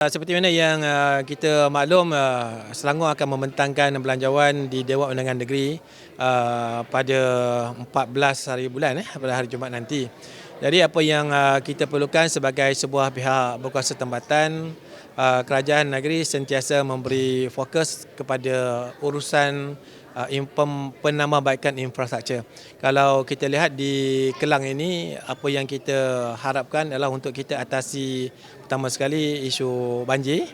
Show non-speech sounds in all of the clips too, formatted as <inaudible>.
Uh, Seperti mana yang uh, kita maklum, uh, Selangor akan membentangkan belanjawan di Dewan Undangan Negeri pada 14 hari bulan eh, pada hari Jumaat nanti. Jadi apa yang uh, kita perlukan sebagai sebuah pihak berkuasa tempatan, uh, kerajaan negeri sentiasa memberi fokus kepada urusan uh, penambahbaikan infrastruktur. Kalau kita lihat di Kelang ini, apa yang kita harapkan adalah untuk kita atasi pertama sekali isu banjir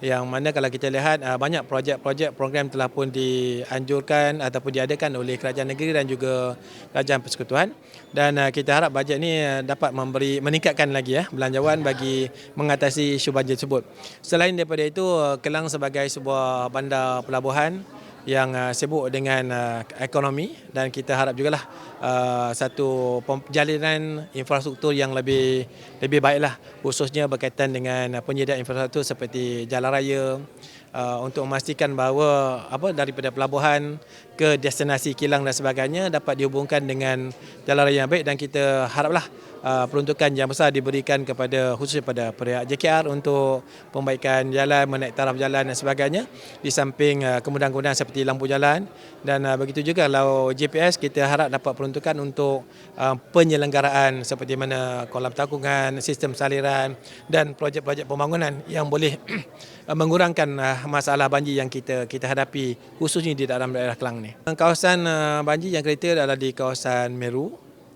yang mana kalau kita lihat uh, banyak projek-projek program telah pun dianjurkan ataupun diadakan oleh kerajaan negeri dan juga kerajaan persekutuan dan uh, kita harap bajet ini uh, dapat memberi meningkatkan lagi ya belanjawan bagi mengatasi isu banjir tersebut. Selain daripada itu Kelang sebagai sebuah bandar pelabuhan yang uh, sibuk dengan uh, ekonomi dan kita harap jugalah uh, satu jalinan infrastruktur yang lebih lebih baiklah khususnya berkaitan dengan uh, penyediaan infrastruktur seperti jalan raya uh, untuk memastikan bahawa apa daripada pelabuhan ke destinasi kilang dan sebagainya dapat dihubungkan dengan jalan raya yang baik dan kita haraplah uh, peruntukan yang besar diberikan kepada khususnya pada pihak JKR untuk pembaikan jalan, menaik taraf jalan dan sebagainya di samping uh, kemudahan-kemudahan seperti lampu jalan dan uh, begitu juga kalau GPS kita harap dapat peruntukan untuk uh, penyelenggaraan seperti mana kolam takungan, sistem saliran dan projek-projek pembangunan yang boleh <clears throat> mengurangkan uh, masalah banjir yang kita kita hadapi khususnya di dalam daerah Kelang ni. Kawasan uh, banjir yang kita adalah di kawasan Meru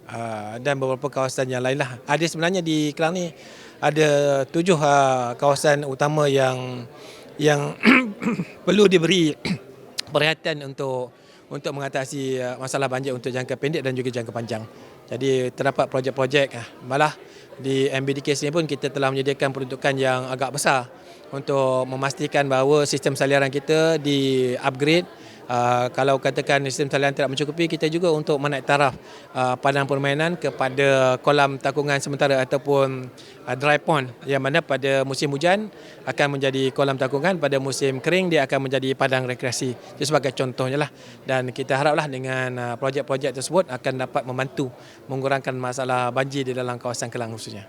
uh, dan beberapa kawasan yang lain lah. Ada sebenarnya di Kelang ni ada tujuh uh, kawasan utama yang yang <coughs> perlu diberi <coughs> perhatian untuk untuk mengatasi masalah banjir untuk jangka pendek dan juga jangka panjang. Jadi terdapat projek-projek malah di MBDK sini pun kita telah menyediakan peruntukan yang agak besar untuk memastikan bahawa sistem saliran kita di upgrade. Uh, kalau katakan sistem saliran tidak mencukupi kita juga untuk menaik taraf uh, padang permainan kepada kolam takungan sementara ataupun uh, dry pond. Yang mana pada musim hujan akan menjadi kolam takungan pada musim kering dia akan menjadi padang rekreasi. Itu sebagai contohnya lah. Dan kita haraplah dengan uh, projek-projek tersebut akan dapat membantu mengurangkan masalah banjir di dalam kawasan Kelang khususnya.